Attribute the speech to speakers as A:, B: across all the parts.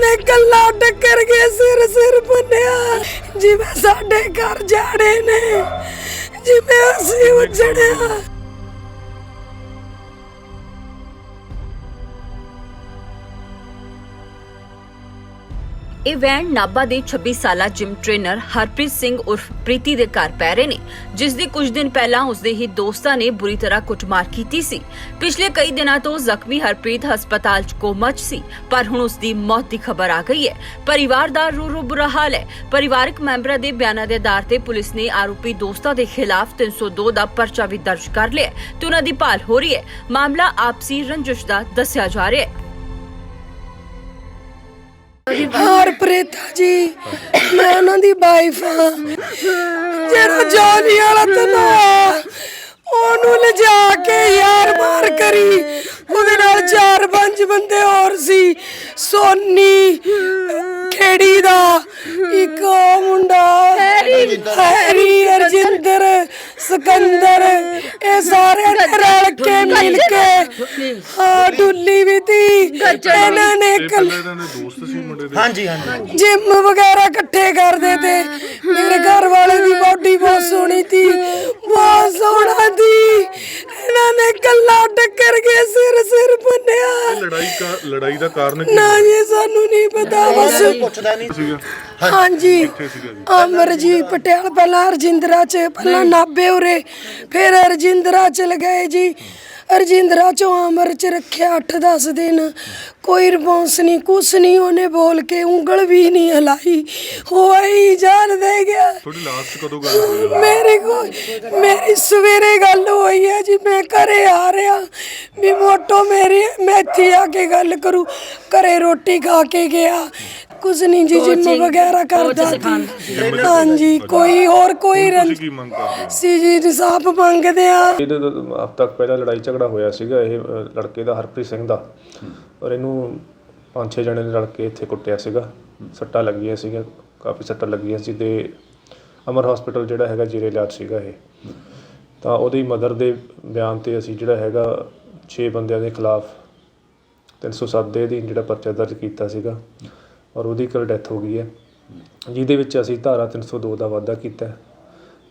A: ਨੇ ਕੱਲਾ ਟੱਕਰ ਕੇ ਸਿਰ ਸਿਰ ਬੰਨਿਆ। ਜਿਵੇਂ ਸਾਡੇ ਘਰ ਜਾੜੇ ਨੇ ਜਿਵੇਂ ਅਸੀਂ ਉਜੜਿਆ।
B: ਇਹ ਵੈਨ ਨਾਭਾ ਦੇ 26 ਸਾਲਾ ਜਿਮ ਟ੍ਰੇਨਰ ਹਰਪ੍ਰੀਤ ਸਿੰਘ ਉਰਫ ਪ੍ਰੀਤੀ ਦੇ ਘਰ ਪੈ ਰਹੇ ਨੇ, ਜਿਸ ਦੀ ਕੁਝ ਦਿਨ ਪਹਿਲਾਂ ਉਸਦੇ ਹੀ ਦੋਸਤਾਂ ਨੇ ਬੁਰੀ ਤਰ੍ਹਾਂ ਕੁੱਟਮਾਰ ਕੀਤੀ ਸੀ। ਪਿਛਲੇ ਕਈ ਦਿਨਾਂ ਤੋਂ ਜ਼ਖਮੀ ਹਰਪ੍ਰੀਤ ਹਸਪਤਾਲ 'ਚ ਕੋਮਾ 'ਚ ਸੀ, ਪਰ ਹੁਣ ਉਸ ਦੀ ਮੌਤ ਦੀ ਖਬਰ ਆ ਗਈ ਹੈ। ਪਰਿਵਾਰ ਦਾ ਰੋ ਰੋ ਬੁਰਾ ਹਾਲ ਹੈ। ਪਰਿਵਾਰਕ ਮੈਂਬਰਾਂ ਦੇ ਬਿਆਨਾਂ ਦੇ ਆਧਾਰ ਤੇ ਪੁਲਿਸ ਨੇ ਆਰੋਪੀ ਦੋਸਤਾਂ ਦੇ ਖਿਲਾਫ 302 ਦਾ ਪਰਚਾ ਵੀ ਦਰਜ ਕਰ ਲਿਆ ਤੇ ਉਹਨਾਂ ਦੀ ਭਾਲ ਹੋ ਰਹੀ ਹੈ। ਮਾਮਲਾ ਆਪਸੀ ਰੰਜਿਸ਼ ਦਾ ਦੱਸਿਆ ਜਾ ਰਿਹਾ ਹੈ।
A: ਹਰਪ੍ਰੀਤ ਜੀ ਮੈਂ ਉਹਨਾਂ ਦੀ ਵਾਈਫ ਆ ਜਿਹੜਾ ਜੋਨੀ ਵਾਲਾ ਤਨਾ ਉਹਨੂੰ ਲਿਜਾ ਕੇ ਯਾਰ ਮਾਰ ਕਰੀ। ਉਹਦੇ ਨਾਲ ਚਾਰ ਪੰਜ ਬੰਦੇ ਹੋਰ ਸੀ ਸੋਨੀ ਖੇੜੀ ਦਾ ਇੱਕ ਉਹ ਮੁੰਡਾ ਹੈਰੀ। ਹੈਰੀ ਅਰਜਿੰਦਰ ਸਿਕੰਦਰ ਇਹ ਸਾਰੇ ਨੇ ਰਲ ਕੇ ਮਿਲ ਕੇ ਹਾਂ ਡੁੱਲੀ ਵੀ ਤੀ। ਇਹਨਾਂ ਨੇ
C: ਇਹ
A: ਕੱਲ
C: ਪਹਿਲਾਂ ਇਹਨਾਂ ਦੇ ਦੋਸਤ ਸੀ ਮੁੰਡੇ ਦੇ।
D: ਹਾਂਜੀ ਹਾਂਜੀ।
A: ਜਿਮ ਵਗੈਰਾ ਇਕੱਠੇ ਕਰਦੇ ਤੇ ਮੇਰੇ ਘਰ ਵਾਲੇ ਦੀ ਬੋਡੀ ਬਹੁਤ ਸੋਹਣੀ ਸੀ ਬਹੁਤ ਸੋਹਣਾ ਸੀ ਇਹਨਾਂ ਨੇ ਕੱਲਾ ਟੱਕਰ ਕੇ ਸਿਰ ਸਿਰ ਬੰਨਿਆ।
C: ਲੜਾਈ ਕਾ ਲੜਾਈ ਦਾ ਕਾਰਨ ਕੀ
A: ਨਾ ਜੀ ਸਾਨੂੰ ਨਹੀਂ ਪਤਾ ਬਸ
D: ਪੁੱਛਦਾ ਨਹੀਂ
C: ਸੀਗਾ।
A: ਹਾਂਜੀ।
C: ਸੀਗਾ ਜੀ।
A: ਪਟੇਲ ਪਹਿਲਾਂ ਅਰਜਿੰਦਰਾ ਚ ਪਹਿਲਾਂ ਨਾਬੇ ਉਰੇ ਫਿਰ ਅਰਜਿੰਦਰਾ ਚ ਲਗਾਏ ਜੀ। ਅਰਜਿੰਦਰਾ ਚੋਂ ਅਮਰ ਚ ਰੱਖਿਆ 8-10 ਦਿਨ। ਕੋਈ ਰਿਸਪੌਂਸ ਨਹੀਂ ਕੁਛ ਨਹੀਂ ਉਹਨੇ ਬੋਲ ਕੇ ਉਂਗਲ ਵੀ ਨਹੀਂ ਹਲਾਈ। ਹੋਈ ਜਾਨ ਦੇ ਗਿਆ।
C: ਤੁਹਾਡੀ ਲਾਸਟ ਕਦੋਂ ਗੱਲ ਹੋਈ?
A: ਮੇਰੇ ਕੋ ਮੇਰੀ ਸਵੇਰੇ ਗੱਲ ਹੋਈ ਹੈ ਜੀ ਮੈਂ ਘਰੇ ਆ ਰਿਹਾ। ਵੀ ਮੋਟੋ ਮੇਰੀ ਮੈਂ ਇੱਥੇ ਆ ਕੇ ਗੱਲ ਕਰੂ। ਘਰੇ ਰੋਟੀ ਖਾ ਕੇ ਗਿਆ। ਕੁਝ ਨਹੀਂ ਜੀ ਜਿੰਮ ਵਗੈਰਾ ਕਰਦਾ ਸੀ। ਹਾਂਜੀ ਕੋਈ ਹੋਰ ਕੋਈ
C: ਤੁਸੀਂ
A: ਰੰਜ
C: ਕੀ ਮੰਗ ਕਰਦੇ ਹੋ?
A: ਸੀ ਜੀ ਇਨਸਾਫ ਮੰਗਦੇ ਆ।
E: ਇਹਦੇ ਤੋਂ ਹਫ਼ਤਾ ਕੁ ਪਹਿਲਾਂ ਲੜਾਈ ਝਗੜਾ ਹੋਇਆ ਸੀਗਾ ਇਹ ਅ, ਲੜਕੇ ਦਾ ਹਰਪ੍ਰੀਤ ਸਿੰਘ ਦਾ। ਔਰ ਇਹਨੂੰ ਪੰਜ ਛੇ ਜਣੇ ਨੇ ਰਲ ਕੇ ਇੱਥੇ ਕੁੱਟਿਆ ਸੀਗਾ। ਸੱਟਾਂ ਲੱਗੀਆਂ ਸੀਗੀਆਂ ਕਾਫੀ ਸੱਟਾਂ ਲੱਗੀਆਂ ਸੀ ਤੇ ਅਮਰ ਹਸਪੀਟਲ ਜਿਹੜਾ ਹੈਗਾ ਜੀਰੇ ਇਲਾਜ ਸੀਗਾ ਇਹ। ਤਾਂ ਉਹਦੀ ਮਦਰ ਦੇ ਬਿਆਨ ਤੇ ਅਸੀਂ ਜਿਹੜਾ ਹੈਗਾ 6 ਬੰਦਿਆਂ ਦੇ ਖਿਲਾਫ 307 ਦੇ ਅਧੀਨ ਜਿਹੜਾ ਪਰਚਾ ਦਰਜ ਕੀਤਾ ਸੀਗਾ। ਔਰ ਉਹਦੀ ਕੱਲ ਡੈਥ ਹੋ ਗਈ ਹੈ। ਜਿਹਦੇ ਵਿੱਚ ਅਸੀਂ ਧਾਰਾ 302 ਦਾ ਵਾਅਦਾ ਕੀਤਾ ਹੈ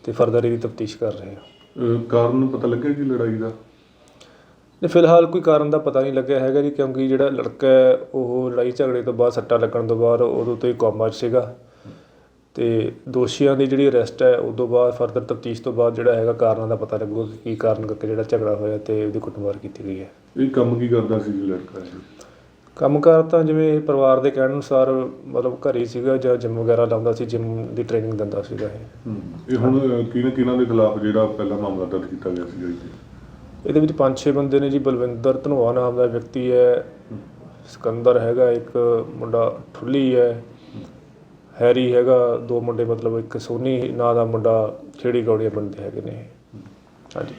E: ਤੇ ਫਰਦਰ ਇਹਦੀ ਤਫਤੀਸ਼ ਕਰ ਰਹੇ ਹਾਂ।
C: ਅਹ ਕਾਰਨ ਪਤਾ ਲੱਗਿਆ ਕਿ ਲੜਾਈ ਦਾ?
E: ਨੇ ਫਿਲਹਾਲ ਕੋਈ ਕਾਰਨ ਦਾ ਪਤਾ ਨਹੀਂ ਲੱਗਿਆ ਹੈਗਾ ਜੀ ਕਿਉਂਕਿ ਜਿਹੜਾ ਲੜਕਾ ਹੈ ਉਹ ਲੜਾਈ ਝਗੜੇ ਤੋਂ ਬਾਅਦ ਸੱਟਾ ਲੱਗਣ ਤੋਂ ਬਾਅਦ ਉਦੋਂ ਤੋਂ ਹੀ ਕੋਮਾ 'ਚ ਸੀਗਾ। ਤੇ ਦੋਸ਼ੀਆਂ ਦੀ ਜਿਹੜੀ ਅਰੈਸਟ ਹੈ ਉਦੋਂ ਬਾਅਦ ਫਰਦਰ ਤਫਤੀਸ਼ ਤੋਂ ਬਾਅਦ ਜਿਹੜਾ ਹੈਗਾ ਕਾਰਨਾਂ ਦਾ ਪਤਾ ਲੱਗੂਗਾ ਕਿ ਕੀ ਕਾਰਨ ਕਰਕੇ ਜਿਹੜਾ ਝਗੜਾ ਹੋਇਆ ਤੇ ਉਹਦੀ ਕੁੱਟਮਾਰ ਕੀਤੀ ਗਈ ਹੈ।
C: ਇਹ ਕੰਮ ਕੀ ਕਰਦਾ ਸੀ ਜੀ ਲੜਕਾ ਇਹ?
E: ਕੰਮਕਾਰ ਤਾਂ ਜਿਵੇਂ ਪਰਿਵਾਰ ਦੇ ਕਹਿਣ ਅਨੁਸਾਰ ਮਤਲਬ ਘਰੇ ਹੀ ਸੀਗਾ ਜਾਂ ਜਿਮ ਵਗੈਰਾ ਲਾਉਂਦਾ ਸੀ ਜਿਮ ਦੀ ਟ੍ਰੇਨਿੰਗ ਦਿੰਦਾ ਸੀਗਾ ਇਹ।
C: ਇਹ ਹੁਣ ਕਿਹਨਾਂ ਕਿਹਨਾਂ ਦੇ ਖਿਲਾਫ ਜਿਹੜਾ ਪਹਿਲਾ ਮਾਮਲਾ ਦਰਜ ਕੀਤਾ ਗਿਆ ਸੀ ਜੀ
E: ਇਹਦੇ ਵਿੱਚ ਪੰਜ ਛੇ ਬੰਦੇ ਨੇ ਜੀ ਬਲਵਿੰਦਰ ਧਨੋਆ ਨਾਮ ਦਾ ਵਿਅਕਤੀ ਹੈ ਸਿਕੰਦਰ ਹੈਗਾ ਇੱਕ ਮੁੰਡਾ ਠੁੱਲੀ ਹੈ ਹੈਰੀ ਹੈਗਾ ਦੋ ਮੁੰਡੇ ਮਤਲਬ ਇੱਕ ਸੋਨੀ ਨਾਂ ਦਾ ਮੁੰਡਾ ਖੇੜੀ ਗੌੜੀਆਂ ਪਿੰਡ ਦੇ ਹੈਗੇ ਨੇ ਇਹ। ਹਾਂਜੀ।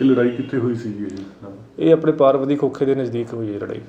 C: ਇਹ ਲੜਾਈ ਕਿੱਥੇ ਹੋਈ ਸੀ ਜੀ ਇਹ?
E: ਇਹ ਆਪਣੇ ਪਾਰਵਤੀ ਖੋਖੇ ਦੇ ਨਜ਼ਦੀਕ ਹੋਈ ਹੈ ਲੜਾਈ।